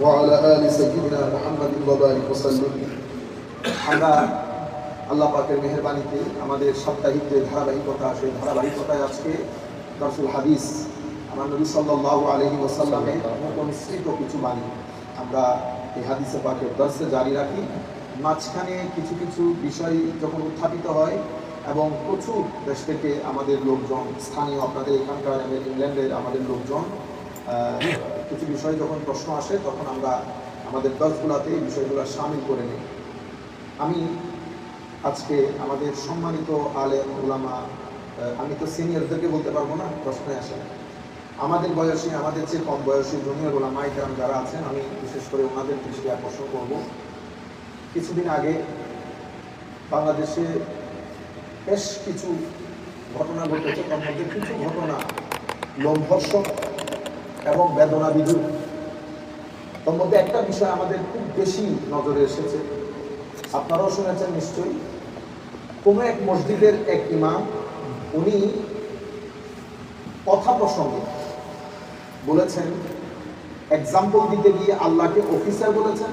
وعلى آل سيدنا محمد وبارك وسلم আমরা আল্লাহ পাকের মেহরবানিতে আমাদের সাপ্তাহিক যে ধারাবাহিকতা সেই ধারাবাহিকতায় আজকে দর্শুল হাদিস আমার নবী সাল্লাল্লাহু আলাইহি ওয়াসাল্লামের উপনিশ্চিত কিছু বাণী আমরা এই হাদিসে পাকের দর্শে জারি রাখি মাঝখানে কিছু কিছু বিষয় যখন উত্থাপিত হয় এবং প্রচুর দেশ থেকে আমাদের লোকজন স্থানীয় আপনাদের এখানকার আমাদের ইংল্যান্ডের আমাদের লোকজন আহ, কিছু বিষয় যখন প্রশ্ন আসে, তখন আমরা আমাদের দশগুলাতে এই বিষয়গুলো সামিল করে নিই। আমি আজকে আমাদের সম্মানিত আলেম ওলামা আমি তো সিনিয়রদেরকে বলতে পারব না প্রশ্নে আসে আমাদের বয়সী, আমাদের চেয়ে কম বয়সী জুনিয়র ওলামা ইকরাম যারা আছেন, আমি বিশেষ করে ওনাদের দৃষ্টি আকর্ষণ করব। কিছুদিন আগে বাংলাদেশে বেশ কিছু ঘটনা ঘটেছে, তার মধ্যে কিছু ঘটনা লোমহর্ষক এবং বেদনা বিধুর তার মধ্যে একটা বিষয় আমাদের খুব বেশি নজরে এসেছে। আপনারাও শুনেছেন নিশ্চয়ই। কোনো এক মসজিদের এক ইমাম উনি কথা প্রসঙ্গে বলেছেন এক্সাম্পল দিতে গিয়ে আল্লাহকে অফিসার বলেছেন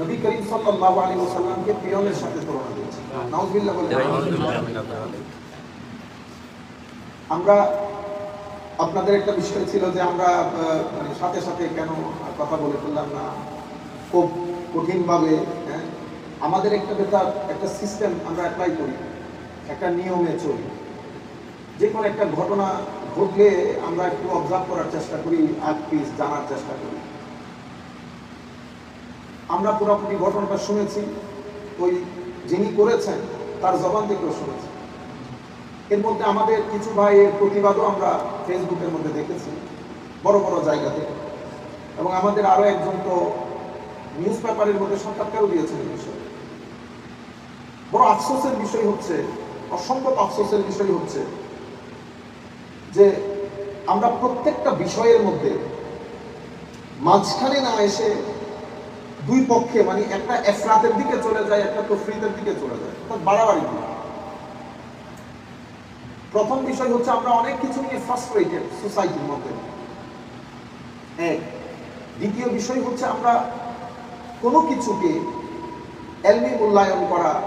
নবী করিম সাল্লাল্লাহু আলাইহি ওয়াসাল্লামকে পিয়নের সাথে তুলনা দিয়েছেন। আমরা আপনাদের একটা বিষয় ছিল যে আমরা মানে সাথে সাথে কেন কথা বলে ফেললাম না? খুব কঠিনভাবে হ্যাঁ? আমাদের একটা বেতার, একটা সিস্টেম আমরা অ্যাপ্লাই করি, একটা নিয়মে চলি। যে কোনো একটা ঘটনা ঘটলে আমরা একটু অবজার্ভ করার চেষ্টা করি আগ পিস জানার চেষ্টা করি। আমরা পুরোপুরি ঘটনাটা শুনেছি, ওই যিনি করেছেন, তার জবান থেকেও শুনেছি। এর মধ্যে আমাদের কিছু ভাইয়ের প্রতিবাদও আমরা ফেসবুকের মধ্যে দেখেছি, বড় বড় জায়গাতে। এবং আমাদের আরও একজন তো নিউজ পেপারের মধ্যে সাক্ষাৎকারও দিয়েছেন এই বিষয়ে। বড় আফসোসের বিষয় হচ্ছে অসম্ভব আফসোসের বিষয় হচ্ছে যে আমরা প্রত্যেকটা বিষয়ের মধ্যে মাঝখানে না এসে দুই পক্ষে মানে একটা এফরাতের দিকে চলে যায়, একটা তফরিতের দিকে চলে যায়, অর্থাৎ বাড়াবাড়ি দিকে প্রথম বিষয় হচ্ছে আমরা অনেক কিছু নিয়ে ফ্রাস্ট্রেটেড সোসাইটির মধ্যে। এক। দ্বিতীয় বিষয় হচ্ছে আমরা কোনো কিছুকে এলমি মূল্যায়ন করা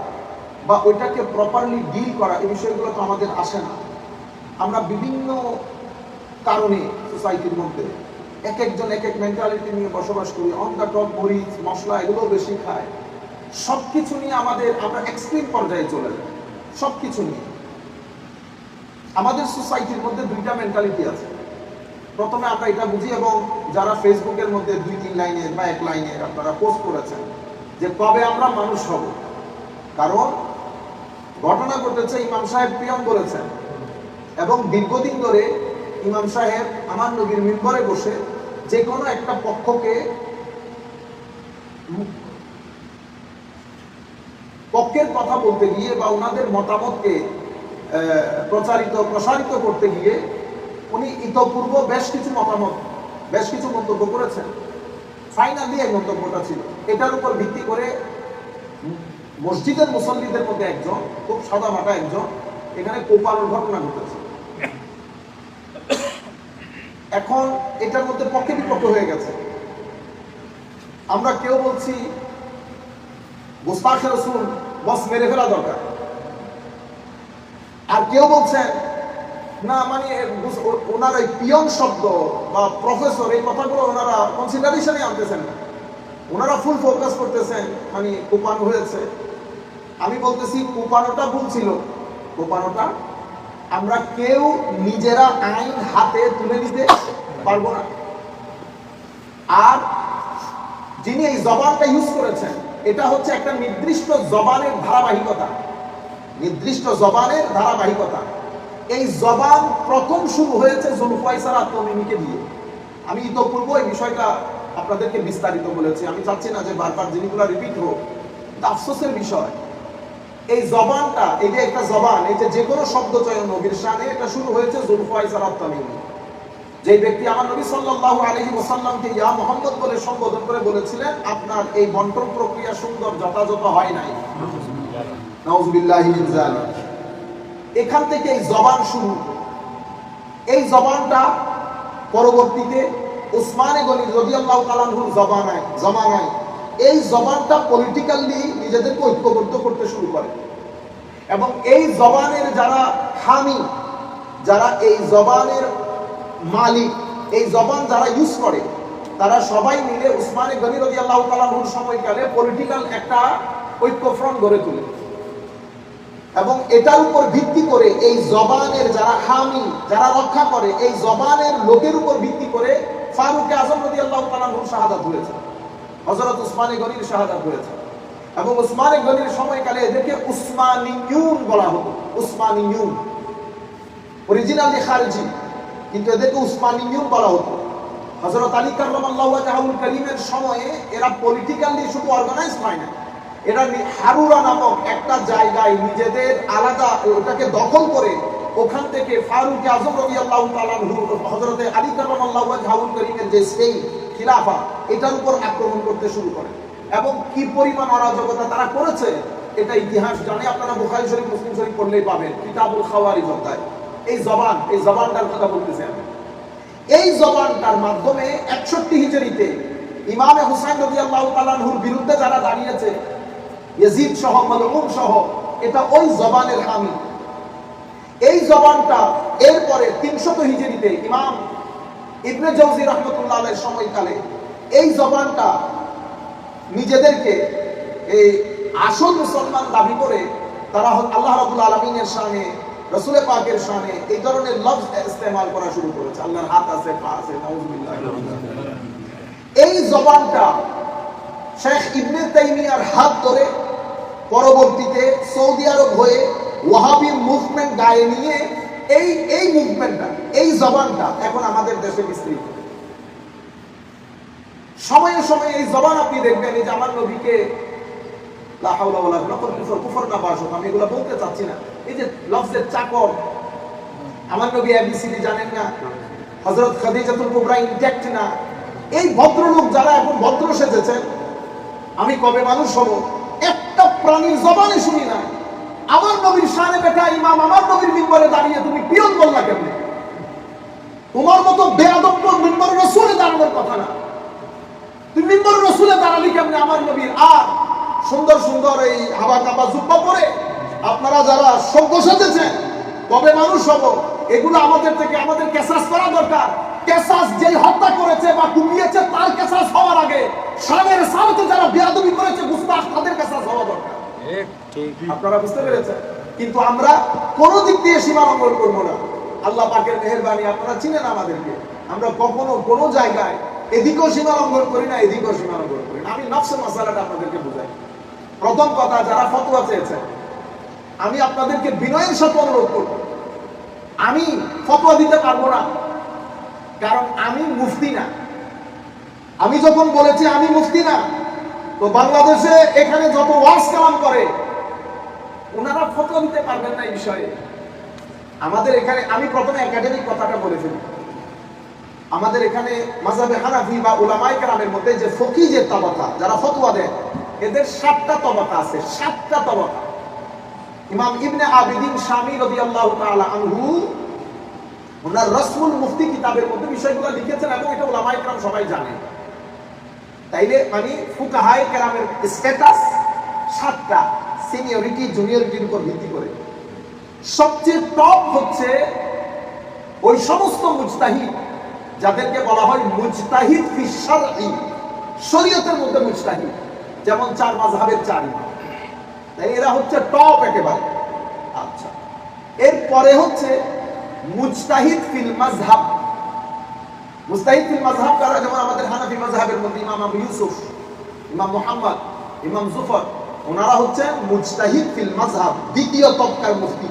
বা ওইটাকে প্রপারলি ডিল করা, এই বিষয়গুলো তো আমাদের আসে না। আমরা বিভিন্ন কারণে সোসাইটির মধ্যে এক একজন এক এক মেন্টালিটি নিয়ে বসবাস করি অন দ্য টপ মরিচ মশলা এগুলো বেশি খায়। সব কিছু নিয়ে আমাদের আমরা এক্সট্রিম পর্যায়ে চলে যাই। সব কিছু নিয়ে। আমাদের সোসাইটির মধ্যে দুইটা মেন্টালিটি আছে। প্রথমে আমরা এটা বুঝি এবং যারা ফেসবুকের মধ্যে দুই, তিন লাইনের বা এক লাইনের আপনারা পোস্ট করেছেন যে কবে আমরা মানুষ হব। কারণ ঘটনা ঘটেছে, ইমাম সাহেব পিয়ন বলেছেন এবং দীর্ঘদিন ধরে ইমাম সাহেব আমার নবীর মিম্বরে বসে যে কোনো একটা পক্ষকে পক্ষের কথা বলতে গিয়ে বা ওনাদের মতামতকে প্রচারিত, প্রসারিত করতে গিয়ে উনি ইতপূর্ব বেশ কিছু মতামত, বেশ কিছু মন্তব্য করেছেন। ফাইনালি এই মন্তব্যটা ছিল। এটার উপর ভিত্তি করে মসজিদের মুসল্লিদের মধ্যে একজন, খুব সাদা মাটা একজন, এখানে কোপানোর ঘটনা ঘটেছে। এখন এটার মধ্যে পক্ষে বিপক্ষ হয়ে গেছে। আমরা কেউ বলছি গোস্তাখে রসুল বস মেরে ফেলা দরকার। আর কেউ বলছেন না মানে ওনার এই পিয়ন শব্দ বা প্রফেসর, এই কথাগুলো ওনারা কনসিডারেশনে আনতেছেন না। ওনারা ফুল ফোকাস করতেছেন মানে কোপানো হয়েছে। আমি বলতেছি, কোপানোটা ভুল ছিল। কোপানোটা আমরা কেউ নিজেরা আইন হাতে তুলে নিতে পারব না। আর যিনি এই জবানটা ইউজ করেছেন, এটা হচ্ছে একটা নির্দিষ্ট জবানের ধারাবাহিকতা। নির্দিষ্ট জবানের ধারাবাহিকতা। এই জবান প্রথম শুরু হয়েছে জুলফাইসার আত্মমিমিকে দিয়ে। আমি ইতপূর্ব এই বিষয়টা আপনাদেরকে বিস্তারিত বলেছি। আমি চাচ্ছি না যে বারবার জিনিসগুলো রিপিট হোক আফসোসের বিষয়, এই জবানটা, এই যে একটা জবান, এই যে যে কোনো শব্দ চয়ন নবীর শানে এটা শুরু হয়েছে জুলফাইসার আত্মমিমি যে ব্যক্তি আমার নবী সাল্লাল্লাহু আলাইহি ওয়াসাল্লামকে ইয়া মোহাম্মদ বলে সম্বোধন করে বলেছিলেন, আপনার এই বন্টন প্রক্রিয়া সুন্দর যথাযথ হয় নাই। এখান থেকে এই জবান শুরু। এই জবানটা পরবর্তীতে উসমানে রদিয়াল্লাহু তাআলাহুর জবানায় জমানায়। এই জবানটা পলিটিক্যালি নিজেদেরকে ঐক্যবদ্ধ করতে শুরু করে। এবং এই জবানের যারা হামি, যারা এই জবানের মালিক, এই জবান যারা ইউজ করে, তারা সবাই মিলে উসমানে গনি রদিয়াল্লাহু তাআলাহুর সময়কালে পলিটিক্যাল একটা ঐক্যফ্রন্ট গড়ে তোলে। এবং এটার উপর ভিত্তি করে এই জবানের যারা হামি যারা রক্ষা করে, এই জবানের লোকের উপর ভিত্তি করে ফারুক আজম রদি আল্লাহ তালাহুর শাহাদাত হয়েছে। হজরত উসমানী গনির শাহাদাত হয়েছে। এবং উসমানী গনির সময়কালে এদেরকে ইউন বলা হতো। উসমানিয়ুন অরিজিনালি খারজি, কিন্তু এদেরকে ইউন বলা হতো। হজরত আলী কার্লাম আল্লাহ করিমের সময়ে এরা পলিটিক্যালি শুধু অর্গানাইজ হয় না এরা হারুরা নামক একটা জায়গায় নিজেদের আলাদা ওটাকে দখল করে ওখান থেকে ফারুক আজম রবি আল্লাহ হজরতে আলী কালাম আল্লাহ জাহাউল করিমের যে সেই খিলাফা, এটার উপর আক্রমণ করতে শুরু করে। এবং কি পরিমাণ অরাজকতা তারা করেছে, এটা ইতিহাস জানে আপনারা বুখারি শরীফ, মুসলিম শরীফ পড়লেই পাবেন, কিতাবুল খাওয়ারি জব্দায় এই জবান, এই জবানটার কথা বলতেছি আমি। এই জবানটার মাধ্যমে একষট্টি হিজরিতে ইমামে হুসাইন রবি আল্লাহ তালানহুর বিরুদ্ধে যারা দাঁড়িয়েছে ইয়াজিদ সহ মালুম সহ, এটা ওই জবানের হামি এই জবানটা এরপরে তিনশত হিজরিতে ইমাম ইবনে জৌজি রহমতুল্লাহ সময়কালে এই জবানটা নিজেদেরকে এই আসল মুসলমান দাবি করে তারা আল্লাহ রাবুল আলমিনের সামনে, রসুল পাকের সামনে এই ধরনের লফজ ইস্তেমাল করা শুরু করেছে। আল্লাহর হাত আছে, পা আছে এই জবানটা শেখ ইবনে তাইমিয়ার হাত ধরে পরবর্তীতে সৌদি আরব হয়ে ওয়াহাবি মুভমেন্ট গায়ে নিয়ে এই এই মুভমেন্টটা, এই জবানটা এখন আমাদের দেশে বিস্তৃত সময়ে সময়ে এই জবান আপনি দেখবেন, এই যে আমার নবীকে আমি বলতে চাচ্ছি না। এই যে চাকর, আমার নবী জানেন না না। এই ভদ্রলোক যারা এখন ভদ্র সেজেছেন আমি কবে মানুষ হব? একটা প্রাণীর জবানে শুনি না আমার নবীর শানে বেটা ইমাম আমার নবীর মিম্বরে দাঁড়িয়ে তুমি পিয়ন বললা কেমনে? তোমার মতো বেয়াদব্য মিম্বর রসুলে দাঁড়ানোর কথা না। তুমি মিম্বর রসুলে দাঁড়ালি কেমনে আমার নবীর? আর সুন্দর সুন্দর এই হাবা কাবা জুব্বা পরে আপনারা যারা সভ্য সেজেছেন, কবে মানুষ হব? এগুলো আমাদের থেকে আমাদের কেসাস করা দরকার। কেসাস যেই হত্যা করেছে বা কুপিয়েছে তার কেসাস হওয়ার আগে সালের সালতে যারা বেয়াদবি করেছে গুস্তাখ তাদের কেসাস হওয়া দরকার। আপনারা বুঝতে পেরেছেন? কিন্তু আমরা কোনো দিক দিয়ে সীমা লঙ্ঘন করব না। আল্লাহ পাকের মেহরবানি আপনারা চিনেন আমাদেরকে। আমরা কখনো কোনো জায়গায় এদিকেও সীমা লঙ্ঘন করি না, এদিকেও সীমা লঙ্ঘন করি না। আমি নকশা মশালাটা আপনাদেরকে বুঝাই। প্রথম কথা, যারা ফতোয়া চেয়েছেন, আমি আপনাদেরকে বিনয়ের সাথে অনুরোধ করব। আমি ফতোয়া দিতে পারব না। কারণ আমি মুফতি না। আমি যখন বলেছি আমি মুফতি না, তো বাংলাদেশে এখানে যত ওয়াজ কালাম করে, ওনারা ফতোয়া দিতে পারবেন না এই বিষয়ে। আমাদের এখানে, আমি প্রথমে একাডেমিক কথাটা বলে ফেলি। আমাদের এখানে মাজাবে হানাফি বা উলামাই কালামের মধ্যে যে ফকি যে তবাকা, যারা ফতোয়া দেয়, এদের সাতটা তবাকা আছে, সাতটা তবাকা। ইমাম ইবনে আবিদিন স্বামী রাদিয়াল্লাহু তাআলা আনহু ওনার রসমুল মুফতি কিতাবের মধ্যে বিষয়গুলো লিখেছেন এবং এটা উলামাই কালাম সবাই জানে। তাইলে মানে ফুকাহায় কেরামের স্ট্যাটাস সাতটা সিনিয়রিটি জুনিয়রিটির উপর ভিত্তি করে। সবচেয়ে টপ হচ্ছে ওই সমস্ত মুজতাহিদ, যাদেরকে বলা হয় মুজতাহিদ ফি শরীয়তের মধ্যে মুজতাহিদ, যেমন চার মাযহাবের চার। তাই এরা হচ্ছে টপ একেবারে। আচ্ছা। এরপরে হচ্ছে মুজতাহিদ ফিল মাযহাব। মুস্তাহিদ ফিল মাযহাব কারা? যেমন আমাদের হানাফি মাযহাবের মধ্যে ইমাম আবু ইউসুফ, ইমাম মুহাম্মদ, ইমাম জুফর, ওনারা হচ্ছেন মুজতাহিদ ফিল মাযহাব, দ্বিতীয় তবকার মুফতি।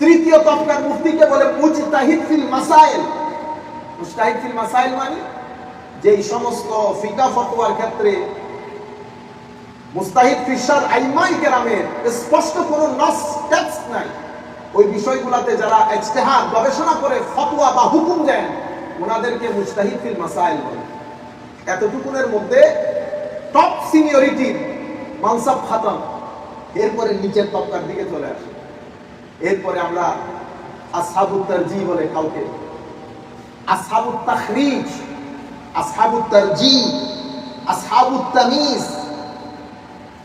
তৃতীয় তবকার মুফতিকে বলে মুজতাহিদ ফিল মাসাইল। মুজতাহিদ ফিল মাসাইল মানে যেই সমস্ত ফিকা ফতোয়ার ক্ষেত্রে মুস্তাহিদ ফিসার আইমাই কেরামের স্পষ্ট কোনো নস টেক্সট নাই। ওই বিষয়গুলোতে যারা ইজতেহাদ, গবেষণা করে, ফতোয়া বা হুকুম দেন, ওনাদেরকে মুস্তাহিদ ফিল মাসাইল বলে। এতটুকুনের মধ্যে টপ সিনিয়রিটির মানসাব খাতম। এরপরে নিচের তবকার দিকে চলে আসে। এরপরে আমরা আসাবুত্তার জি বলে কাউকে। আসহাবুত তাখরিজ, আসহাবুত তারজি, আসহাবুত তামিজ,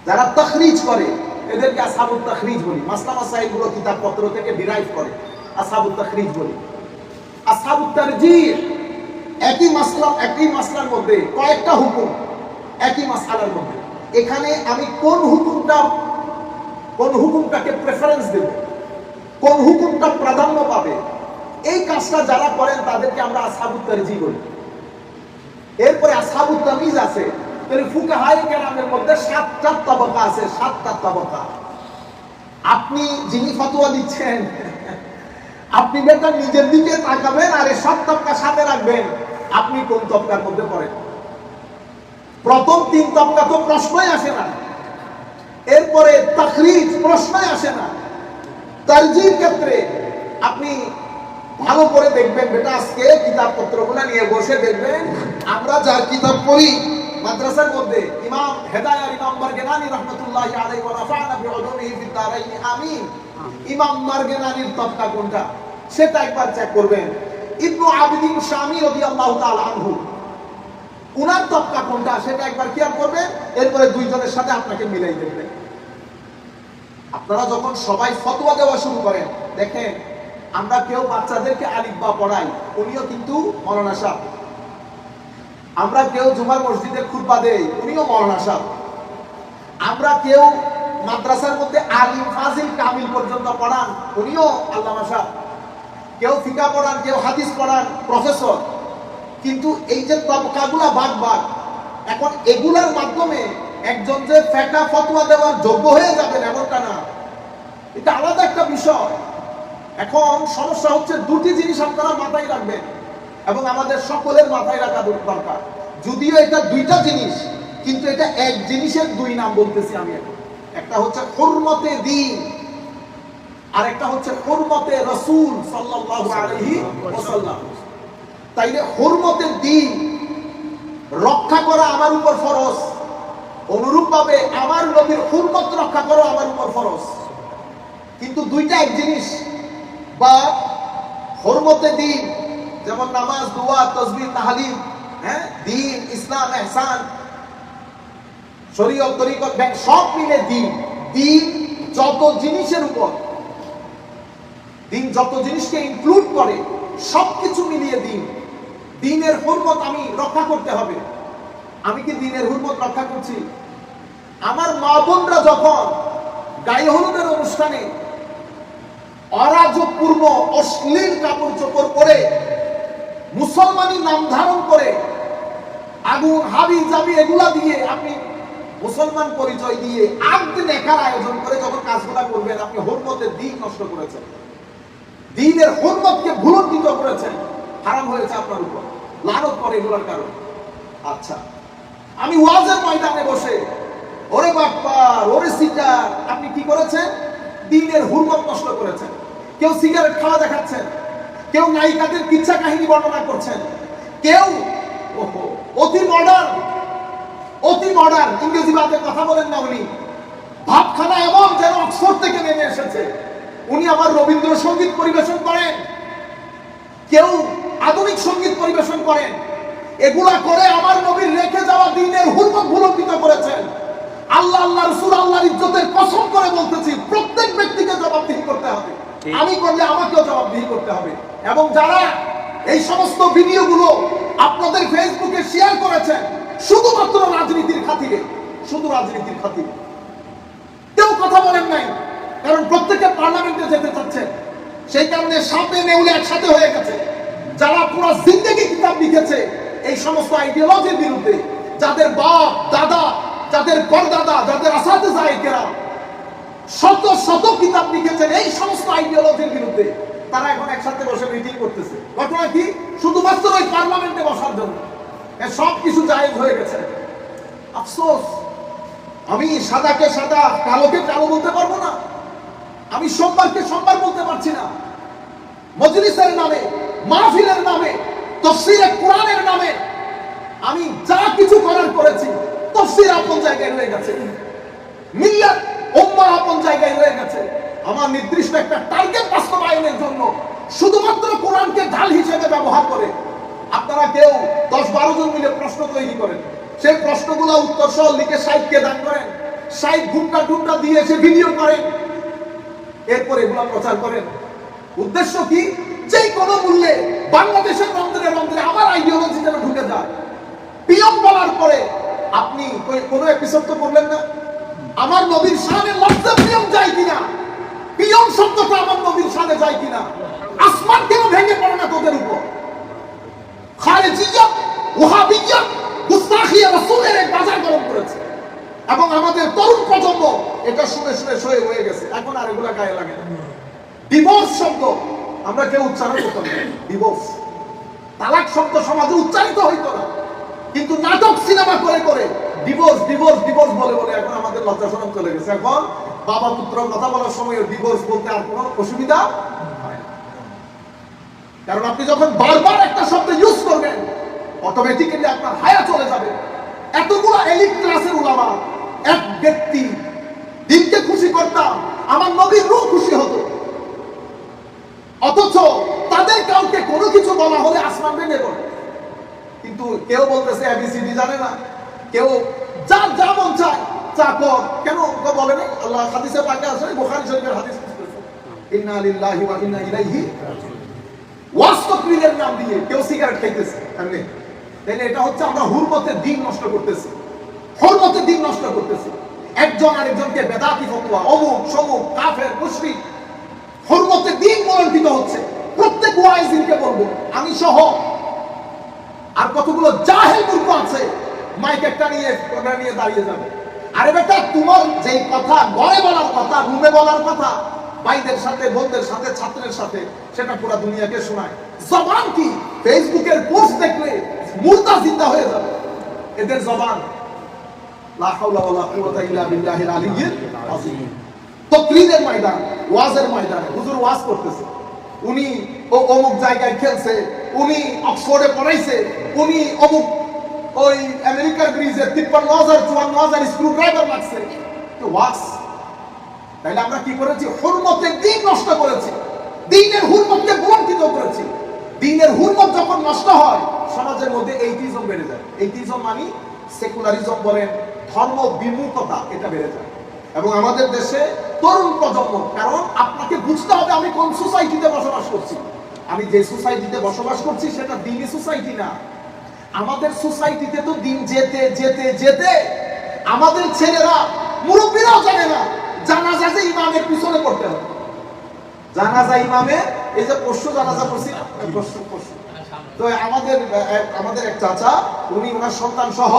যারা তখরিজ করে এদেরকে আসহাবুত তাখরিজ বলি। মাসলা মাসাইলগুলো কিতাবপত্র থেকে ডিরাইভ করে। আসহাবুত তাখরিজ বলি। আসহাবুত তারজিহ একই মাসলা, একই মাসলার মধ্যে কয়েকটা হুকুম, একই মাসলার মধ্যে। এখানে আমি কোন হুকুমটা, কোন হুকুমটাকে প্রেফারেন্স দেব, কোন হুকুমটা প্রাধান্য পাবে, এই কাজটা যারা করেন তাদেরকে আমরা আসহাবুত তারজি বলি। এরপরে আসহাবুত তামিজ আছে। মধ্যে সাতটা তবকা আছে, সাতটা তবকা। আপনি যিনি ফতোয়া দিচ্ছেন, আপনি বেটা নিজের দিকে তাকাবেন আর এই সব তবকা সাথে রাখবেন। আপনি কোন তবকার মধ্যে পড়েন? প্রথম তিন তবকা তো প্রশ্নই আসে না। এরপরে তাকরিজ প্রশ্নই আসে না। তারজির ক্ষেত্রে আপনি ভালো করে দেখবেন, বেটা আজকে কিতাবপত্রগুলো নিয়ে বসে দেখবেন, আমরা যার কিতাব পড়ি মাদ্রাসার মধ্যে ইমাম হেদায়ার ইমাম বারগেনানি রহমতুল্লাহ আলাইহি ওয়া রাফা'না বিউলুমিহি ফিদ দারাইন, আমিন। ইমাম বারগেনানির তবকা কোনটা? সেটা একবার চেক করবেন। ইবনু আবিদিন শামী রাদিয়াল্লাহু তাআলা আনহু। উনার তবকা কোনটা? সেটা একবার খেয়াল করবেন, এরপরে দুইজনের সাথে আপনাকে মিলাই দেখবেন আপনারা যখন সবাই ফতোয়া দেওয়া শুরু করেন, দেখেন, আমরা কেউ বাচ্চাদেরকে আলিফ বা পড়াই, উনিও কিন্তু সাহ আমরা কেউ জুমার মসজিদে খুতবা দেই, উনিও মৌলানা সাহ আমরা কেউ মাদ্রাসার মধ্যে আলিম, ফাজিল, কামিল পর্যন্ত পড়ান, উনিও আল্লামা সাহ কেউ ফিকা পড়ান, কেউ হাদিস পড়ান, প্রফেসর। কিন্তু এই যে তবকাগুলা বাদ বাদ, এখন এগুলার মাধ্যমে একজন যে ফেকা ফতোয়া দেওয়ার যোগ্য হয়ে যাবেন এমনটা না। এটা আলাদা একটা বিষয়। এখন সমস্যা হচ্ছে দুটি জিনিস আপনারা মাথায় রাখবেন। এবং আমাদের সকলের মাথায় রাখা দরকার। যদিও এটা দুইটা জিনিস, কিন্তু এটা এক জিনিসের দুই নাম বলতেছি আমি এখন। একটা হচ্ছে হুরমতে দিন আর একটা হচ্ছে হুরমতে রসুল আলাইহি ওয়াসাল্লাম। তাইলে হুরমতের দিন, রক্ষা করা আমার উপর ফরজ, অনুরূপভাবে আমার নবীর হুরমত রক্ষা করা আমার উপর ফরজ। কিন্তু দুইটা এক জিনিস, বা হরমতে দিন যেমন নামাজ, দোয়া তসবির তাহালিম হ্যাঁ? দিন, ইসলাম, এহসান, শরীয়ত, তরিকত সব মিলে দিন। দিন যত জিনিসের উপর, দিন যত জিনিসকে ইনক্লুড করে, সবকিছু মিলিয়ে দিন। দিনের হুরমত আমি রক্ষা করতে হবে। আমি কি দিনের হুরমত রক্ষা করছি? আমার মা বোনরা যখন গায়ে হলুদের অনুষ্ঠানে অরাজকপূর্ণ অশ্লীল কাপড় চোপড় পরে মুসলমানি নাম ধারণ করে আগুন, হাবি, জাবি এগুলা দিয়ে আপনি মুসলমান পরিচয় দিয়ে আগ দেখার আয়োজন করে যখন কাজগুলা করবেন, আপনি হরমতের দিন নষ্ট করেছেন। দিনের হরমতকে ভুলন্ডিত করেছেন। হারাম হয়েছে আপনার উপর। লানত পরে এগুলোর কারণ। আচ্ছা আমি ওয়াজের ময়দানে বসে, ওরে বাপ্পা ওরে সিটার, আপনি কি করেছেন? দিনের হুরমত নষ্ট করেছেন। কেউ সিগারেট খাওয়া দেখাচ্ছেন? কেউ নায়িকাদের কিচ্ছা কাহিনী বর্ণনা করছেন। কেউ অতি মডার্ন অতি মডার্ন ইংরেজি বাদে কথা বলেন না উনি। ভাবখানা এমন যেন অক্সফোর্ড থেকে নেমে এসেছে। উনি আবার রবীন্দ্রসঙ্গীত পরিবেশন করেন। কেউ আধুনিক সংগীত পরিবেশন করেন। এগুলা করে আমার নবীর রেখে যাওয়া দিনের হুরমত ভুলম্বিত করেছেন। আল্লাহ আল্লাহ রসুল আল্লাহর ইজ্জতের কসম করে বলতেছি প্রত্যেক ব্যক্তিকে জবাবদিহি করতে হবে। আমি করলে আমাকেও জবাবদিহি করতে হবে। এবং যারা এই সমস্ত ভিডিওগুলো আপনাদের ফেসবুকে শেয়ার করেছেন, শুধুমাত্র রাজনীতির খাতিরে, শুধু রাজনীতির খাতিরে। কেউ কথা বলেন নাই, কারণ প্রত্যেকে পার্লামেন্টে যেতে চাচ্ছেন সেই কারণে সামনে নেউলে একসাথে হয়ে গেছে। যারা পুরো জিন্দগি কিতাব লিখেছে, এই সমস্ত আইডিওলজির বিরুদ্ধে, যাদের বাপ, দাদা, যাদের পরদাদা, যাদের আসাতে যায় কেরা শত শত কিতাব লিখেছেন এই সমস্ত আইডিওলজির বিরুদ্ধে। তারা এখন একসাথে বসে মিটিং করতেছে। ঘটনা কি? শুধুমাত্র ওই পার্লামেন্টে বসার জন্য। সব কিছু জায়েজ হয়ে গেছে। আফসোস। আমি সাদাকে সাদা, কালোকে কালো বলতে পারব না। আমি সোমবারকে সোমবার বলতে পারছি না। মজলিসের নামে, মাহফিলের নামে তফসিরে কোরআনের নামে আমি যা কিছু করার করেছি তফসির আপন জায়গায় রয়ে গেছে। মিল্লাত উম্মাহ আপন আমার নির্দিষ্ট একটা টার্গেট বাস্তবায়নের জন্য শুধুমাত্র কোরআনকে ঢাল হিসেবে ব্যবহার করে আপনারা কেউ দশ বারো জন মিলে প্রশ্ন তৈরি করেন। সেই প্রশ্নগুলো উত্তর সহ লিখে সাইডকে দান করেন। সাইড ঘুমটা টুমটা দিয়ে সে ভিডিও করেন। এরপর এগুলো প্রচার করেন। উদ্দেশ্য কি? যে কোনো মূল্যে বাংলাদেশের মন্দিরে মন্দিরে আমার আইডিওলজি যেন ঢুকে যায়। পিয়ম বলার পরে আপনি কোনো এপিসোড তো করলেন না? আমার নবীর সামনে লজ্জা পিয়ম যায় কিনা? পিয়ম শব্দটা আমার নবীর সামনে যায় কিনা? আসমান কেন ভেঙে পড়ে না তোদের উপর? গুস্তাখিয়া রাসূলের এক বাজার গরম করেছে। এবং আমাদের তরুণ প্রজন্ম এটা শুনে শুনে সয়ে হয়ে গেছে। এখন আর এগুলা গায়ে লাগে ডিভোর্স শব্দ, আমরা কেউ উচ্চারণ করতাম ডিভোর্স। তালাক শব্দ সমাজে উচ্চারিত হইতো না। কিন্তু নাটক সিনেমা করে করে ডিভোর্স ডিভোর্স ডিভোর্স বলে বলে এখন আমাদের লজ্জা চলে গেছে। এখন বাবা পুত্র কথা বলার সময় ডিভোর্স বলতে আর কোনো অসুবিধা কারণ আপনি যখন বারবার একটা শব্দ ইউজ করবেন অটোমেটিক্যালি আপনার হায়া চলে যাবে। এতগুলো এলিট ক্লাসের উলামা এক ব্যক্তি, দিনকে খুশি করতাম, আমার নবীর রূপ খুশি হতো। অথচ তাদের কাউকে কোনো কিছু বলা হলে আসমান ভেঙে পড়ে। কিন্তু কেউ বলতেছে এবিসিডি জানে না। কেউ যার যা মন চায় চা কর। কেন? বলে না আল্লাহ হাদিসে পাকে আছে বুখারী শরীফের হাদিস। ইন্না লিল্লাহি ওয়া ইন্না ইলাইহি নাম দিয়ে কেউ সিগারেট খাইতেছে তাহলে এটা হচ্ছে আমরা হুরমতের দিন নষ্ট করতেছি। হুরমতের দিন নষ্ট করতেছি। একজন আরেকজনকে বেদাতি ফতোয়া, অমুক, সমুক, কাফের হুরমতের দিন হচ্ছে। প্রত্যেক ওয়াইজিনকে বলব, আমি সহ। আর কতগুলো জাহেল মূর্খ আছে, মাইক একটা নিয়ে নিয়ে দাঁড়িয়ে যাবে। আরে বেটা, তোমার যেই কথা, ঘরে বলার কথা, রুমে বলার কথা, ভাইদের সাথে, বোনদের সাথে, ছাত্রের সাথে, সেটা পুরো দুনিয়াকে শোনায়। জবান কি? ফেসবুকের পোস্ট দেখলে মুর্দা জিন্দা হয়ে যাবে। এদের জবান। ওয়াজের ময়দানে। হুজুর ওয়াজ করতেছে। উনি অমুক জায়গায় খেলছে, উনি অক্সফোর্ডে পড়াইছে, উনি অমুক ওই আমেরিকার ব্রিজে তিপ্পান্ন হাজার, চুয়ান্ন হাজার স্ক্রু ড্রাইভার লাগছে। তো ওয়াজ তাইলে আমরা কি করেছি? হুরমতের দিন নষ্ট করেছি। দিনের হুরমতকে বঞ্চিত করেছি। দিনের হুরমত যখন নষ্ট হয়, সমাজের মধ্যে এইটিজম বেড়ে যায়। এইটিজম মানে সেকুলারিজম বলেন, ধর্ম বিমুখতা এটা বেড়ে যায়। এবং আমাদের দেশে তরুণ প্রজন্ম, কারণ আপনাকে বুঝতে হবে আমি কোন সোসাইটিতে বসবাস করছি। আমি যে সোসাইটিতে বসবাস করছি, সেটা দিনী সোসাইটি না। আমাদের সোসাইটিতে তো দিন যেতে যেতে যেতে আমাদের ছেলেরা, মুরব্বীরাও জানে না, জানাজা যে ইমামের পিছনে পড়তে হবে। জানাজা ইমামে, এই যে পরশু জানাজা পড়ছি পরশু পরশু তো আমাদের আমাদের এক চাচা, উনি ওনার সন্তান সহ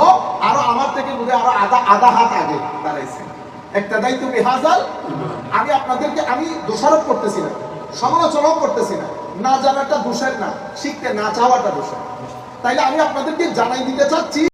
আরও আমার থেকে বোধ আরও আধা আধা হাত আগে দাঁড়াইছে একটা দায়িত্ব বিহাজাল আমি আপনাদেরকে, আমি দোষারোপ করতেছি না, সমালোচনাও করতেছি না। না জানাটা দোষের না, শিখতে না চাওয়াটা দোষের। তাইলে আমি আপনাদেরকে জানাই দিতে চাচ্ছি